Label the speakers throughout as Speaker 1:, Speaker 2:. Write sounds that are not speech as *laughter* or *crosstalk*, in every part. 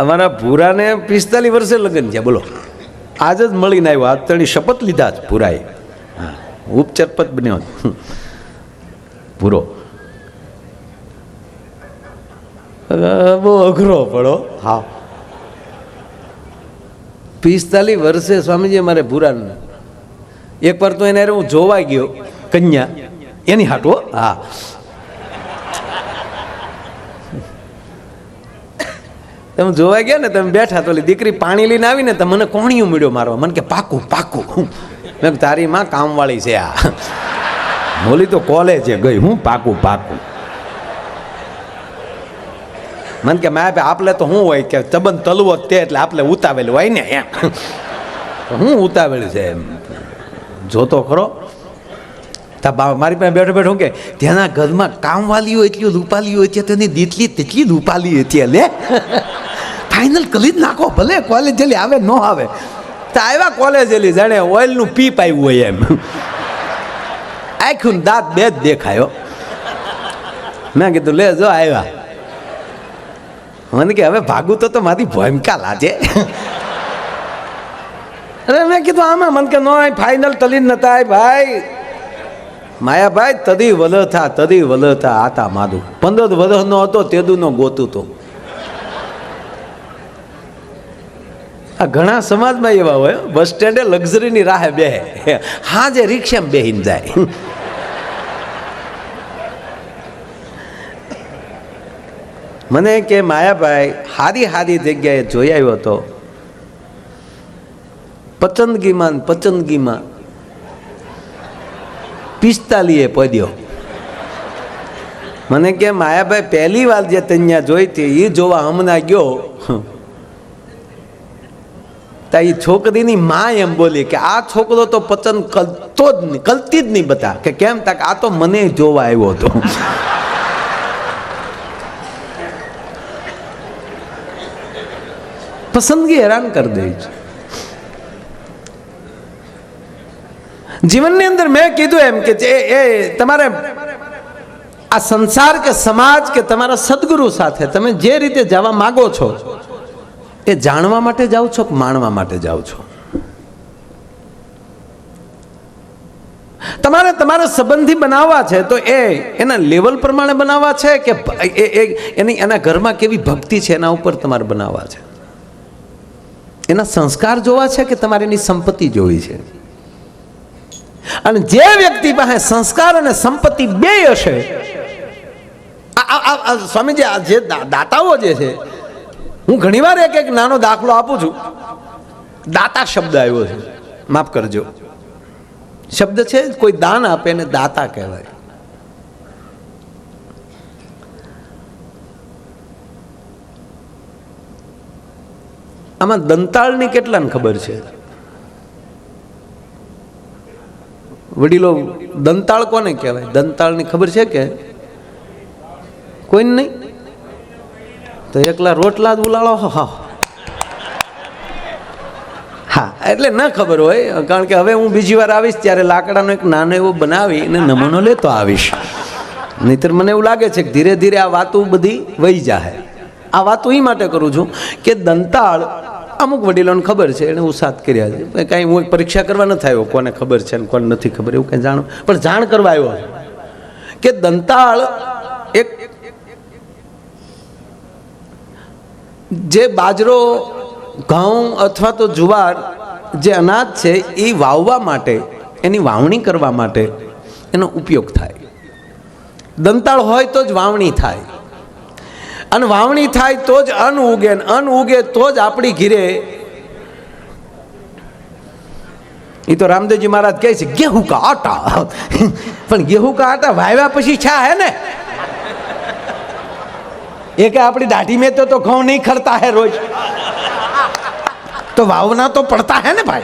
Speaker 1: અમારા ભૂરાને પિસ્તાલીસ વર્ષે લગ્ન છે બોલો. આજ જ મળીને આવ્યો આજ તણી શપથ લીધા જ ભૂરાએ. ઉપચરપત બન્યો. ભૂરો. બહુ અઘરો પડો. હા. પિસ્તાલીસ વર્ષે સ્વામીજી મારે ભૂરાને. એકવાર તો એને હું જોવા ગયો કન્યા. એની હાટવો હા. તમે જોવા ગયા ને, તમે બેઠા તો દીકરી પાણી લઈને આવીને તો મને કોણિયું મળ્યો મારવા. મને કે, પાકું પાકું. મેં તારી માં કામવાળી છે આ. બોલી તો કોલેજે ગઈ. હું, પાકું પાકું. મને કે, માય ભાઈ આપણે તો શું હોય કે તબન તલવો તે એટલે આપણે ઉતાવેલું હોય ને એમ. હું ઉતાવેલું છે એમ. જોતો ખરો. તા મારી પાસે બેઠો બેઠો કે ત્યાંના ઘરમાં કામવાલીઓ એટલી રૂપાલીઓ હતી તેની દીટલી તેટલી રૂપાલી હતી લે ફાઇનલ કરી જ નાખો, ભલે કોલેજ જલી આવે, ન આવે. તો આવ્યા કોલેજ જલી જાણે ઓઇલનું પીપ આવ્યું હોય એમ. આખું દાંત બે જ દેખાયો મેં કીધું, લે, જો આવ્યા મને કે, હવે ભાગું તો તો મારી ભયંકા લાજે. અરે મેં કીધું, આમાં મને કે નો ફાઇનલ તલી નતા ભાઈ. માયાભાઈ, તદી વલથા તદી વલથા આતા માધુ પંદર વરસ નો હતો તેદુ નો ગોતું તો. આ ઘણા સમાજમાં એવા હોય બસ સ્ટેન્ડે લક્ઝરીની રાહે બેહે. હા જે રિક્ષામાં બેહીને જાય. મને કે માયાભાઈ, હારી હારી જગ્યાએ જોઈ આવ્યો હતો પચંદગીમાં ને પસંદગીમાં પિસ્તાલીએ પદ્યો મને કે માયાભાઈ, પહેલી વાર જે તન્યા જોઈ હતી એ જોવા હમણાં ગયો. તા એ છોકરીની મા એમ બોલી કે આ છોકરો તો પસંદ કરતો જ નહીં કરતી જ નહીં બતા. કે કેમ તક આ તો મને જોવા આવ્યો હતો. પસંદગી હેરાન કરી દે છે. જીવનની અંદર મેં કીધું એમ કે એ તમારે આ સંસાર કે સમાજ કે તમારા સદગુરુ સાથે તમે જે રીતે જવા માગો છો એ જાણવા માટે જાઓ છો કે માણવા માટે જાઓ છો? તમારે તમારા સંબંધી બનાવવા છે તો એ એના લેવલ પ્રમાણે બનાવવા છે કે એ- એની એના ઘરમાં કેવી ભક્તિ છે એના ઉપર તમારે બનાવવા છે? એના સંસ્કાર જોવા છે કે તમારે એની સંપત્તિ જોવી છે? અને જે વ્યક્તિ પાસે સંસ્કાર અને સંપત્તિ બે હશે સ્વામીજી, આ જે દાતાઓ જે છે હું ઘણીવાર એક એક નાનો દાખલો આપું છું. દાતા શબ્દ આવ્યો છે. માફ કરજો. શબ્દ છે, કોઈ દાન આપે એને દાતા કહેવાય. આમાં દંતાળની કેટલાને ખબર છે? વડીલો, દંતાળ કોને કહેવાય? દંતાળની ખબર છે કે? કોઈને નહીં? તો એકલા રોટલા જ ઉલાળો? હા હા. એટલે ન ખબર હોય, કારણ કે હવે હું બીજી વાર આવીશ ત્યારે લાકડાનો એક નાનો એવો બનાવી અને નમૂનો લેતો આવીશ. નહીતર મને એવું લાગે છે કે ધીરે ધીરે આ વાતો બધી વહી જાહે. આ વાતો એ માટે કરું છું કે દંતાળ અમુક વડીલોને ખબર છે, એને ઉસાદ કર્યા છે. કાંઈ હું પરીક્ષા કરવા નથી આવ્યો, કોને ખબર છે અને કોને નથી ખબર, એવું કંઈ જાણું. પણ જાણ કરવા આવ્યો કે દંતાળ એક જે બાજરો, ઘઉં અથવા તો જુવાર જે અનાજ છે, એ વાવવા માટે, એની વાવણી કરવા માટે એનો ઉપયોગ થાય. દંતાળ હોય તો જ વાવણી થાય. અને વાવણી થાય તો જ અન્ન ઉગે ને અન્ન ઉગે તો જ આપણી ઘીરે એ તો રામદેવજી મહારાજ કહે છે, ગેહું કા આટા. *laughs* પણ ગેહું કા આટા વાવ્યા પછી છા હે ને? एक अपनी दाढ़ी में तो तो गाँव नहीं खड़ता है रोज। तो भावना तो पड़ता है ना भाई।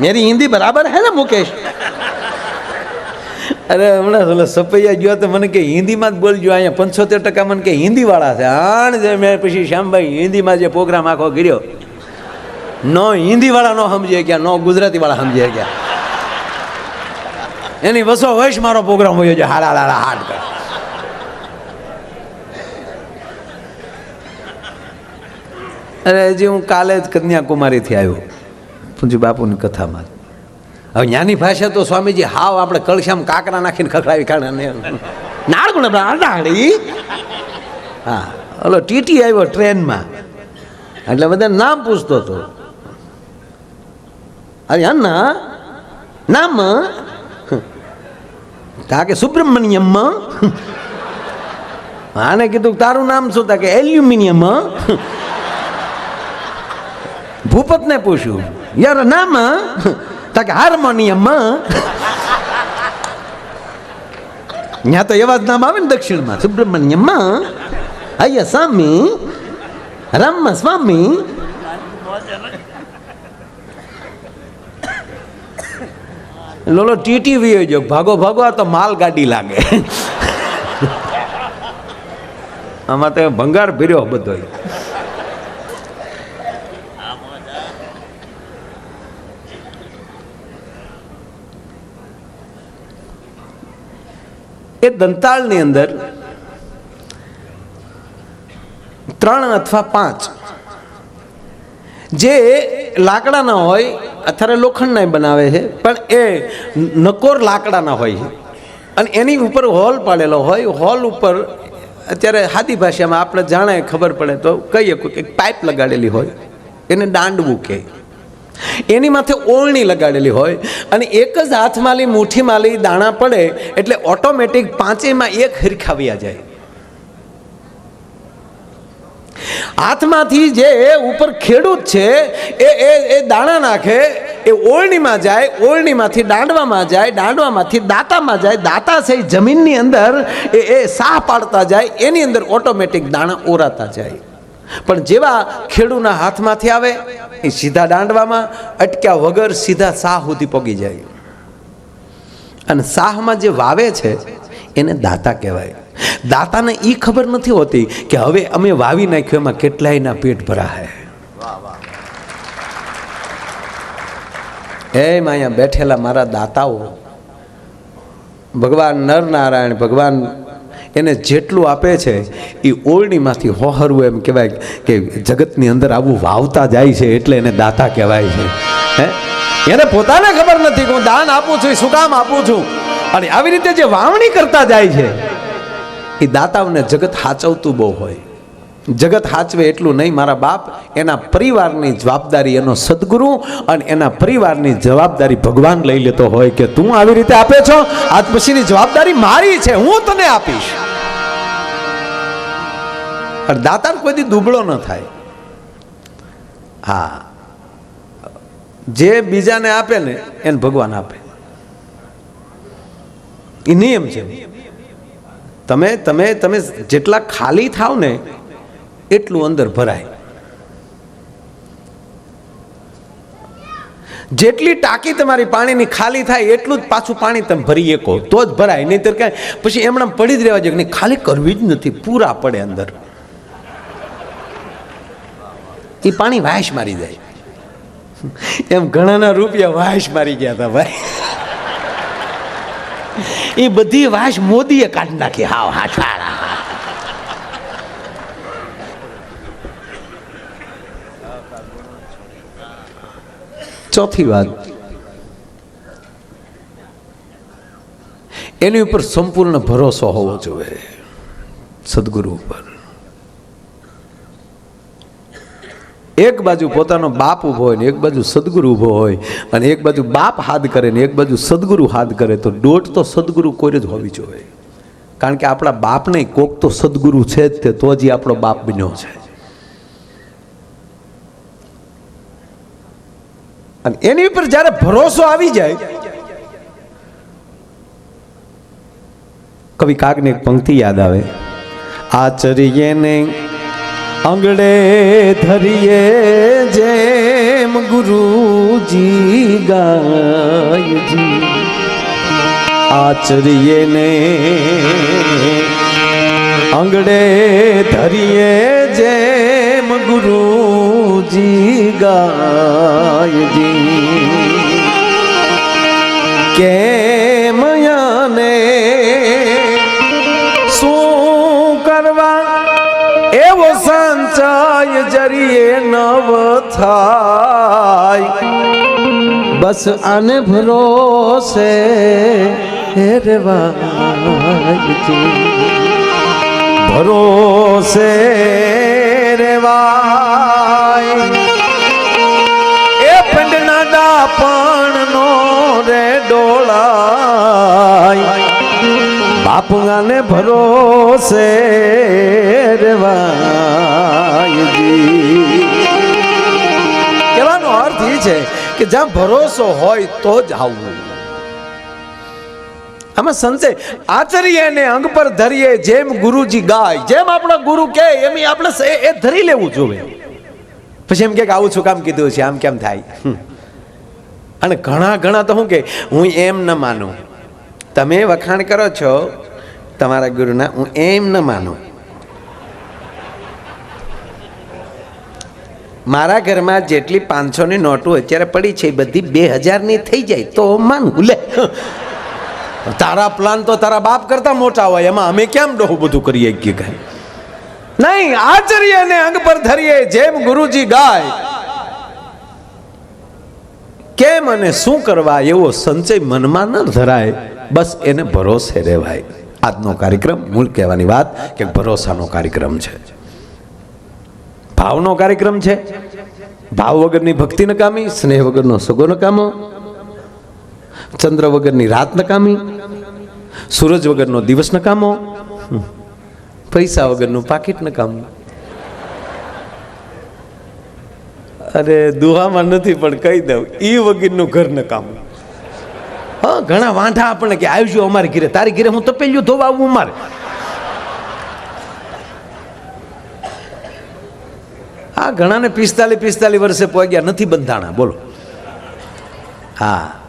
Speaker 1: मेरी हिंदी बराबर है ना मुकेश? अरे हमने तो बोले सपैया जो तो मन के हिंदी में बोल जो अ पंचोतेर टका मन के हिंदी वाला से। आन जे मैं पीछे श्याम भाई हिंदी में जो प्रोग्राम आखो गिरियो। नो हिंदी वाला नो समझे क्या, नो गुजराती वाला समझे क्या। यानी बसो वैश मारो प्रोग्राम हो जो हाड़ा लाड़ा हाट कर। અરે હજી હું કાલે જ કન્યાકુમારીથી આવ્યો, પૂંજી બાપુની કથામાં. હવે જ્ઞાની ભાષા તો સ્વામીજી હાવ આપણે કળશામ કાકરા નાખીને ખખડાવી કાઢે હા, ઓલો ટીટી આવ્યો ટ્રેનમાં. એટલે બધા નામ પૂછતો હતો. અરે અન્ના, નામ? તા કે સુબ્રમણ્યમ. આને કીધું તારું નામ શું? તા કે એલ્યુમિનિયમ. ભૂપતને પૂછ્યું, યાર, નામ તા કે હાર્મોનિયમ ત્યાં તો એવા જ નામ આવે ને દક્ષિણમાં, સુબ્રમણ્યમ અయ్య સ્વામી. રામ, સ્વામી. લોલો ટીટી વીયો જો ભાગો ભાગો, આ તો માલ ગાડી લાગે. આમાં તો ભંગાર ભર્યો બધો એ દંતાળની અંદર ત્રણ અથવા પાંચ. જે લાકડાના હોય, અત્યારે લોખંડના બનાવે છે, પણ એ નકોર લાકડાના હોય છે. અને એની ઉપર હોલ પાડેલો હોય, હોલ ઉપર અત્યારે સાદી ભાષામાં આપણે જાણે ખબર પડે તો કહીએ કે પાઇપ લગાડેલી હોય, એને દાંડવું કહે. એની માથે ઓળણી લગાડેલી હોય અને એક જ હાથમાં લી મુઠ્ઠીમાં દાણા પડે એટલે ઓટોમેટિક પાંચેયમાં એક હરખાવ્યા જાય. હાથમાંથી જે ઉપર ખેડૂત છે, એ એ એ દાણા નાખે, એ ઓળણીમાં જાય, ઓળણીમાંથી દાંડવામાં જાય, દાંડવામાંથી દાંતામાં જાય, દાંતા છે જમીનની અંદર એ એ સાહ પાડતા જાય, એની અંદર ઓટોમેટિક દાણા ઓરાતા જાય. પણ જેવા ખેડૂના હાથમાંથી આવે, એ સીધા દાંડવામાં, અટક્યા વગર સીધા સાહ સુધી પગી જાય. અને સાહમાં જે વાવે છે, એને દાતા કહેવાય. દાતાને એ ખબર નથી હોતી કે હવે અમે વાવી નાખ્યું, એમાં કેટલાયના પેટ ભરાય એમ અહીંયા બેઠેલા મારા દાતાઓ, ભગવાન નરનારાયણ, ભગવાન એને જેટલું આપે છે એ ઓળણીમાંથી હોહરવું એમ કહેવાય કે જગતની અંદર આવું વાવતા જાય છે એટલે એને દાતા કહેવાય છે. હે? એને પોતાને ખબર નથી કે હું દાન આપું છું શું કામ આપું છું? અને આવી રીતે જે વાવણી કરતા જાય છે એ દાતાઓને જગત હાચવતું બહુ હોય. જગત હાચવે એટલું નહીં, મારા બાપ એના પરિવારની જવાબદારી એનો સદગુરુ અને એના પરિવારની જવાબદારી ભગવાન લઈ લેતો હોય કે તું આવી રીતે આપે છો? આજ પછીની જવાબદારી મારી છે, હું તને આપીશ. દાતાર કોઈથી દુબળો ન થાય. હા. જે બીજાને આપે ને, એને ભગવાન આપે. એ નિયમ છે. તમે તમે તમે જેટલા ખાલી થાવ ને એટલું અંદર ભરાય. જેટલી ટાંકી તમારી પાણીની ખાલી થાય એટલું જ પાછું પાણી તમે ભરી શકો. તો જ ભરાય. નહીંતર કાંઈ પછી એમણે પડી જ રહેવા જોઈએ નહીં, ખાલી કરવી જ નથી પૂરા પડે અંદર. એ પાણી વાયશ મારી જાય. એમ ઘણાના રૂપિયા વાયશ મારી ગયા હતા ભાઈ. એ બધી વાયશ મોદીએ કાઢી નાખી. હાવ હાથાળા ચોથી વાત. એની ઉપર સંપૂર્ણ ભરોસો હોવો જોઈએ. સદગુરુ ઉપર. એક બાજુ પોતાનો બાપ ઊભો હોય ને એક બાજુ સદગુરુ ઊભો હોય અને એક બાજુ બાપ હાથ કરે ને એક બાજુ સદગુરુ હાથ કરે તો દોટ તો સદગુરુ કોઈ જ હોવી જોઈએ. કારણ કે આપણા બાપને કોક તો સદગુરુ છે જ તે તો જ આપણો બાપ બન્યો છે. અને એની ઉપર જ્યારે ભરોસો આવી જાય, કવિ કાગને એક પંક્તિ યાદ આવે. આચરીએ ને આંગળે ધરીએ જેમ ગુરુજી ગાયજી. આચરીએ ને આંગળે ધરીએ જેમ ગુરુજી ગાયજી કે મયાને શું કરવા એવો સંચય જરીએ નવ થાય બસ આને ભરોસે રેવાજી ભરોસે બાપુગાને ભરોસે રેવાયજી કહેવાનો અર્થ એ છે કે જ્યાં ભરોસો હોય તો જ આવવું. આમાં સંશે આચરીએ ને અંગ પર ધરીએ જેમ ગુરુજી ગાય, જેમ આપણા ગુરુ કહે, એમ આપણે એ ધરી લેવું જોઈએ પછી એમ કે આવું છું, કામ કીધું છે, આમ કેમ થાય. અને ઘણા ઘણા તો શું કે હું એમ ન માનું. તમે વખાણ કરો છો તમારા ગુરુના, હું એમ ન માનું. મારા ઘરમાં જેટલી પાંચસોની નોટો અત્યારે પડી છે, એ બધી બે હજારની થઈ જાય, તો માનું લે. તારા પ્લાન તો તારા બાપ કરતા મોટા હોય, એમાં અમે કેમ ડોહું બધું કરીએ કે કઈ નહીં આચરીએ ને અંગ પર ધરીએ, જેમ ગુરુજી ગાય. કેમ અને શું કરવા, એવો સંચય મનમાં ન ધરાય, બસ એને ભરોસે રહેવાય. આજનો કાર્યક્રમ, મૂળ કહેવાની વાત કે ભરોસાનો કાર્યક્રમ છે. ભાવનો કાર્યક્રમ છે. ભાવ વગરની ભક્તિ નકામી, સ્નેહ વગરનો સગો નકામો, ચંદ્ર વગરની રાત નકામી, સૂરજ વગરનો દિવસ નકામો. પૈસા વગરનું પાકીટ નકામું. અરે દુહામાં નથી, પણ કહી દઉં, ઈ વગરનું ઘર નકામું. હા, ઘણા વાંઢા આપણને કે આવજો અમારે ઘરે. તારી ઘરે હું તપેલ્યું ધોવા આવું અમારે આ ઘણાને પિસ્તાલીસ પિસ્તાલીસ વર્ષે પહોંચ્યા નથી બંધાણા. બોલો. હા.